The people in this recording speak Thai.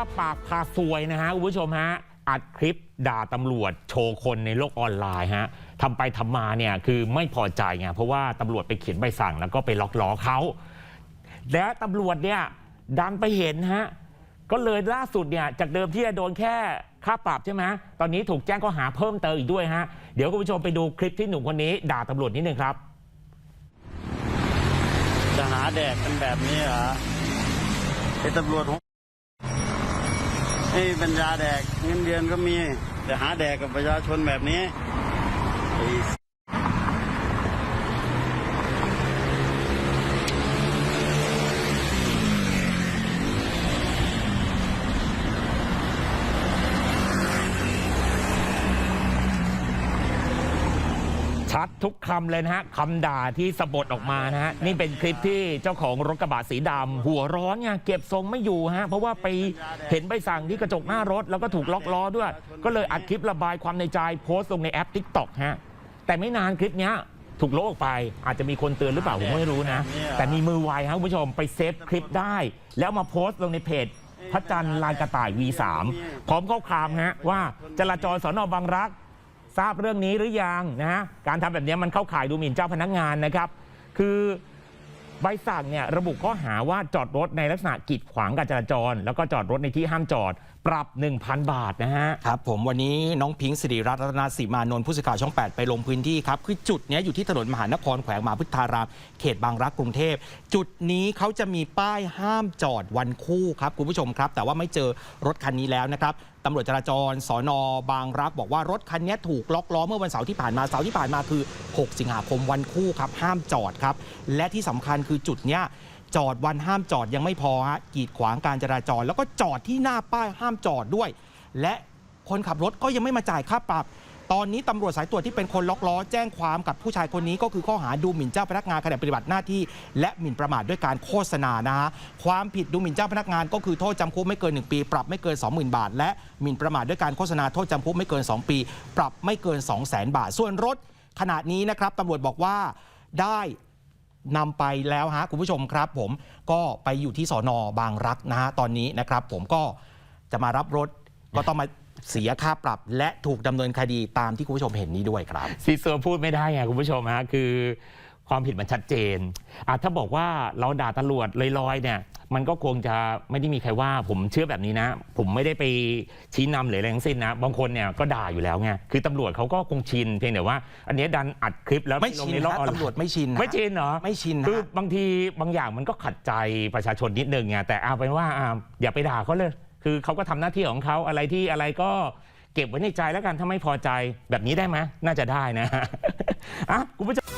ปากพาซวยนะฮะคุณผู้ชมฮะอัดคลิปด่าตำรวจโชว์คนในโลกออนไลน์ฮะทำไปทำมาเนี่ยคือไม่พอใจไงเพราะว่าตำรวจไปเขียนใบสั่งแล้วก็ไปล็อกล้อเขาและตำรวจเนี่ยดันไปเห็นฮะก็เลยล่าสุดเนี่ยจากเดิมที่จะโดนแค่ค่าปรับใช่ไหมตอนนี้ถูกแจ้งข้อหาเพิ่มเติมอีกด้วยฮะเดี๋ยวคุณผู้ชมไปดูคลิปที่หนุ่มคนนี้ ด่าตำรวจนิดนึงครับ จะหาแดกกันแบบนี้เหรอไอ้ตำรวจ ให้ปัญญาแดกเงินเดือนก็มี แต่หาแดกกับประชาชนแบบนี้ ชัดทุกคำเลยนะฮะคำด่าที่สะบดออกมานะฮะนี่เป็นคลิปที่เจ้าของรถกระบะสีดำหัวร้อนไงเก็บทรงไม่อยู่ฮะเพราะว่าไปเห็นใบสั่งที่กระจกหน้ารถ แล้วก็ถูกล็อกล้อด้วย ก็เลยอัดคลิประบายความในใจโพสต์ลงในแอป t ิ k t o k ฮะแต่ไม่นานคลิปเนี้ยถูกลบออกไปอาจจะมีคนเตือนหรือเปล่าผมไม่รู้นะ แต่มีมือไวฮะคุณผู้ชมไปเซฟคลิปได้ แล้วมาโพสต์ลงในเพจพระจันทร์ลานกระต่าย V3 พร้อมข้อความฮะว่าจราจรสอนอบางรัก ทราบเรื่องนี้หรือยังนะฮะการทำแบบนี้มันเข้าข่ายดูหมิ่นเจ้าพนักงานนะครับ คือใบสั่งเนี่ยระบุข้อหาว่าจอดรถในลักษณะกีดขวางการจราจร แล้วก็จอดรถในที่ห้ามจอด ปรับ 1,000 บาทนะฮะ ครับผมวันนี้น้องพิงค์สิริรัตน์รัตนศรีมานนท์ผู้สื่อข่าวช่อง 8 ไปลงพื้นที่ครับ คือจุดเนี้ยอยู่ที่ถนนมหานครแขวงมหาพุทธาราม เขตบางรักกรุงเทพ จุดนี้เขาจะมีป้ายห้ามจอดวันคู่ครับ คุณผู้ชมครับ แต่ว่าไม่เจอรถคันนี้แล้วนะครับตำรวจจราจรสอนอบางรักบอกว่ารถคันนี้ถูกล็อกล้อเมื่อวันเสาร์ที่ผ่านมาเสาร์ที่ผ่านมาคือ 6 สิงหาคมวันคู่ครับห้ามจอดครับและที่สำคัญคือจุดเนี้ย จอดวันห้ามจอดยังไม่พอฮะกีดขวางการจราจร แล้วก็จอดที่หน้าป้ายห้ามจอดด้วย และคนขับรถก็ยังไม่มาจ่ายค่าปรับ ตอนนี้ตำรวจสายตรวจที่เป็นคนล็อกล้อ แจ้งความกับผู้ชายคนนี้ก็คือข้อหาดูหมิ่นเจ้าพนักงานขณะปฏิบัติหน้าที่ และหมิ่นประมาทด้วยการโฆษณานะฮะความผิดดูหมิ่นเจ้าพนักงานก็คือโทษจำคุกไม่เกิน 1 ปี ปรับไม่เกิน 20,000 บาท และหมิ่นประมาทด้วยการโฆษณาโทษจำคุกไม่เกิน 2 ปี ปรับไม่เกิน 200,000 บาท ส่วนรถขณะนี้นะครับตำรวจบอกว่าได้ นำไปแล้วฮะคุณผู้ชมครับผมก็ไปอยู่ที่สอนอบางรักนะฮะตอนนี้นะครับ ผมก็จะมารับรถก็ต้องมาเสียค่าปรับและถูกดำเนินคดีตามที่คุณผู้ชมเห็นนี้ด้วยครับซีเซอร์พูดไม่ได้ไงคุณผู้ชมฮะคือ ความผิดมันชัดเจนอะถ้าบอกว่าเราด่าตำรวจลอยๆเนี่ย มันก็คงจะไม่ได้มีใครว่าผมเชื่อแบบนี้นะ ผมไม่ได้ไปชี้นำหรืออะไรทั้งสิ้นนะ บางคนเนี่ยก็ด่าอยู่แล้วไงคือตำรวจเขาก็คงชินเพียงแต่ว่า อันเนี้ยดันอัดคลิปแล้วไม่ลงชินในโลกฮะออนไลน์ตำรวจไม่ชินฮะไม่ชินเหรอ ไม่ชินคือฮะบางทีบางอย่างมันก็ขัดใจประชาชนนิดนึงไงแต่เอาเป็นว่าอ่าอย่าไปด่าเขาเลย คือเขาก็ทำหน้าที่ของเขาอะไรที่อะไรก็เก็บไว้ในใจแล้วกันถ้าไม่พอใจแบบนี้ได้ไหมน่าจะได้นะ อะคุณผู้ชม